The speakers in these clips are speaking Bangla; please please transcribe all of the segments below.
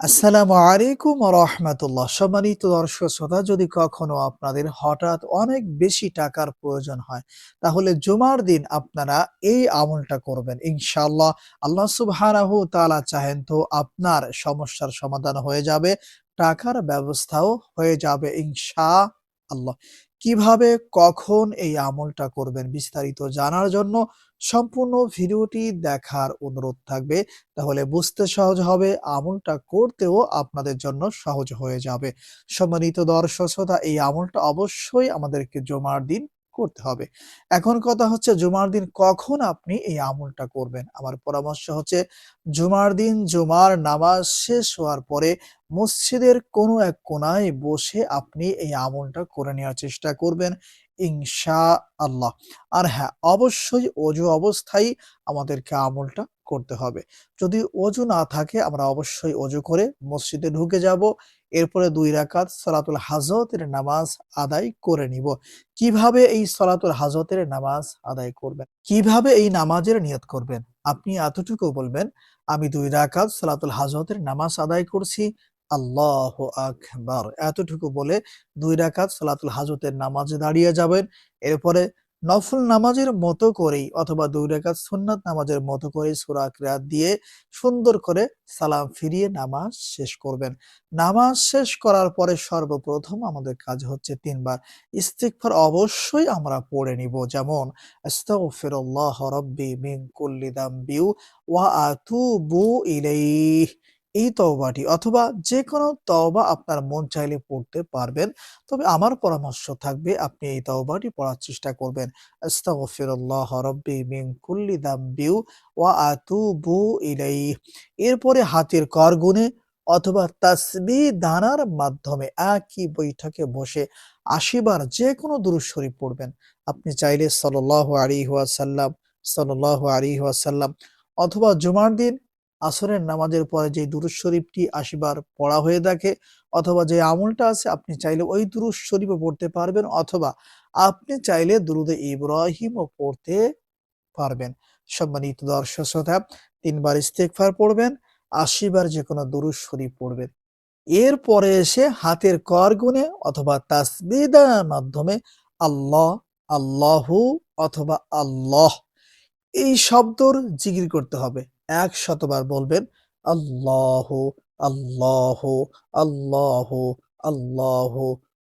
আসসালামু আলাইকুম রহমতুল্লাহ। সম্মানিত দর্শক শ্রোতা, যদি কখনো আপনাদের হঠাৎ অনেক বেশি টাকার প্রয়োজন হয়, তাহলে জুমার দিন আপনারা এই আমলটা করবেন। ইনশাল্লাহ আল্লাহ তাআলা চাহেন তো আপনার সমস্যার সমাধান হয়ে যাবে, টাকার ব্যবস্থাও হয়ে যাবে ইনশা আল্লাহ কীভাবে, কখন এই আমলটা করবেন বিস্তারিত জানার জন্য সম্পূর্ণ ভিডিওটি দেখার অনুরোধ থাকবে। তাহলে বুঝতে সহজ হবে, আমলটা করতেও আপনাদের জন্য সহজ হয়ে যাবে। সম্মানিত দর্শক শ্রোতা, এই আমলটা অবশ্যই আমাদেরকে জমার দিন করতে হবে। এখন কথা হচ্ছে জুমার দিন কখন আপনি এই আমলটা করবেন? আমার পরামর্শ হচ্ছে জুমার দিন, জুমার নামাজ শেষ হওয়ার পরে মসজিদের কোনো এক কোনায় বসে আপনি এই আমলটা করে নেওয়ার চেষ্টা করবেন ইনশা আল্লাহ আর হ্যাঁ অবশ্যই অজু অবস্থায় আমাদেরকে আমলটা করতে হবে। যদি অজু না থাকে, আমরা অবশ্যই অজু করে মসজিদে ঢুকে যাব। এরপরে দুই রাকাত সলাতুল হাজতের নামাজ আদায় করে নিব। কীভাবে এই সলাতুল হাজতের নামাজ আদায় করবেন? কীভাবে এই নামাজের নিয়ত করবেন? আপনি এতটুকু বলবেন, আমি দুই রাকাত সলাতুল হাজতের নামাজ আদায় করছি। আল্লাহ আকবার। এতটুকু বলে দুই রাকাত সালাতুল হাজতের নামাজে দাঁড়িয়ে যাবেন। এরপরে নফল নামাজের মতো করেই অথবা দুই রেখাত সুন্নাত নামাজের মতো করেই সূরা কিরাত দিয়ে সুন্দর করে সালাম ফিরিয়ে নামাজ শেষ করবেন। নামাজ শেষ করার পরে সর্বপ্রথম আমাদের কাজ হচ্ছে তিনবার। ইস্তিগফার অবশ্যই আমরা পড়ে নিব। যেমন, আস্তাগফিরুল্লাহ রাব্বি মিন কুল্লি দামবি ওয়া আতুবু ইলাইহি। এই তওবাটি অথবা যে কোনো তওবা আপনার মন চাইলে পড়তে পারবেন। তবে আমার পরামর্শ থাকবে আপনি এই তওবাটি পড়ার চেষ্টা করবেন। আস্তাগফিরুল্লাহ রাব্বি মিন কুল্লি দামবি ওয়া আতুবু ইলাইহি। এরপরে হাতের কর গুনে অথবা তাসবিহ দানার মাধ্যমে একই বৈঠকে বসে ৮০ বার যেকোনো দুরূদ শরীফ পড়বেন। আপনি চাইলে সাল্লাল্লাহু আলাইহি ওয়াসাল্লাম, সাল্লাল্লাহু আলাইহি ওয়াসাল্লাম অথবা জুমার দিন আসরের নামাজের পরে যে দুরুদ শরীফটি ৮০ বার পড়া হয়ে থাকে অথবা যে আমলটা আছে আপনি চাইলে ওই দুরুদ শরীফও পড়তে পারবেন অথবা আপনি চাইলে দুরুদে ইব্রাহিমও পড়তে পারবেন। সম্মানিত দর্শক শ্রোতা ৩ বার ইস্তেগফার পড়বেন, ৮০ বার যেকোনো দুরুদ শরীফ পড়বেন। এরপরে এসে হাতের কর গুনে অথবা তাসবিহ দেওয়ার মাধ্যমে আল্লাহ, আল্লাহু অথবা আল্লাহ এই শব্দর জিকির করতে হবে। ১০০ বার বলবেন আল্লাহ আল্লাহ আল্লাহ আল্লাহ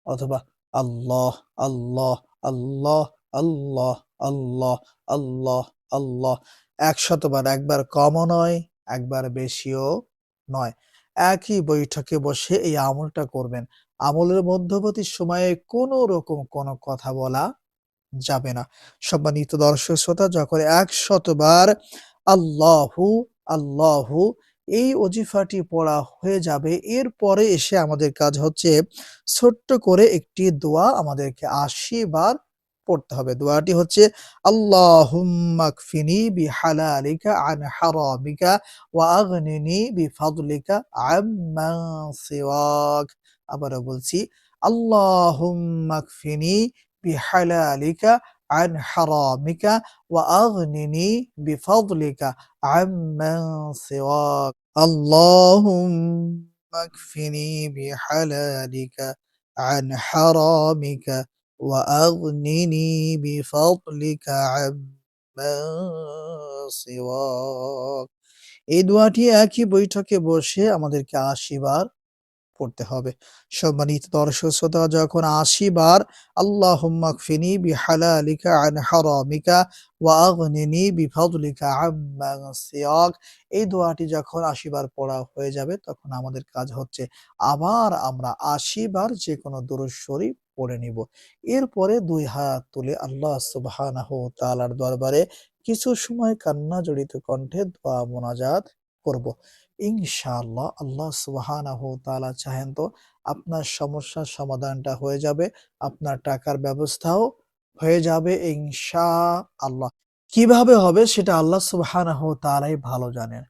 অথবা আল্লাহ, আল্লাহ, আল্লাহ, আল্লাহ, আল্লাহ, আল্লাহ, আল্লাহ ১০০ বার একবার কমও নয়, একবার বেশিও নয়। একই বৈঠকে বসে এই আমলটা করবেন। আমলের মধ্যবর্তী সময়ে কোনো রকম কোনো কথা বলা যাবে না। সম্মানিত দর্শক শ্রোতা যখন ১০০ বার আল্লাহু, আল্লাহু এই অজিফাটি পড়া হয়ে যাবে। এরপরে এসে আমাদের কাজ হচ্ছে ছোট্ট করে একটি দোয়া আমাদেরকে ৮০ বার পড়তে হবে। দোয়াটি হচ্ছে আল্লাহুম্মা কফিনি বিহালালিকা। আবারও বলছি বিহালালিকা عن حرامك وأغنني بفضلك عمن سواك اللهم اكفني بحلالك عن حرامك وأغنني بفضلك عمن سواك এই দোয়াটি একই বৈঠকে বসে আমাদেরকে ৮০ বার পড়তে হবে। সম্মানিত দর্শক শ্রোতা, যখন ৮০ বার আল্লাহুম্মা কফিনি বিহালালিকা আন হারামিকা ওয়া আগনিনি বিফাদলিকা এই দোয়াটি যখন ৮০ পড়া হয়ে যাবে, তখন আমাদের কাজ হচ্ছে আবার আমরা ৮০ বার যেকোনো দুরূদ শরীফ পড়ে নিব। এরপরে ২ হাত তুলে আল্লাহ সুবহানাহু দরবারে কিছু সময় কান্না জড়িত কণ্ঠে দোয়া মোনাজাত করব। ইনশাআল্লাহ আল্লাহ সুবহানাহু তাআলা চাহেন তো আপনার সমস্যার সমাধানটা হয়ে যাবে। আপনার টাকার ব্যবস্থাও হয়ে যাবে ইনশাআল্লাহ। কীভাবে হবে সেটা আল্লাহ সুবহানাহু তাআলাই ভালো জানেন।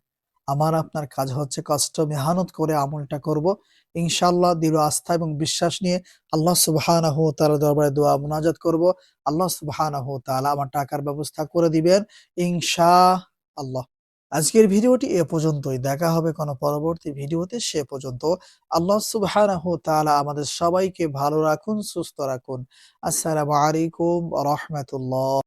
আমার আপনার কাজ হচ্ছে কষ্ট, মেহনত করে আমলটা করব। ইনশাআল্লাহ দৃঢ় আস্থা এবং বিশ্বাস নিয়ে আল্লাহ সুবহানাহু তাআলার দরবারে দোয়া মোনাজাত করব। আল্লাহ সুবহানাহু তাআলা আমার টাকার ব্যবস্থা করে দিবেন ইনশাআল্লাহ। আজকের ভিডিওটি এ পর্যন্তই। দেখা হবে কোনো পরবর্তী ভিডিওতে। সে পর্যন্ত আল্লাহ সুবহানাহু আমাদের সবাইকে ভালো রাখুন, সুস্থ রাখুন। আসসালামু আলাইকুম রাহমাতুল্লাহ।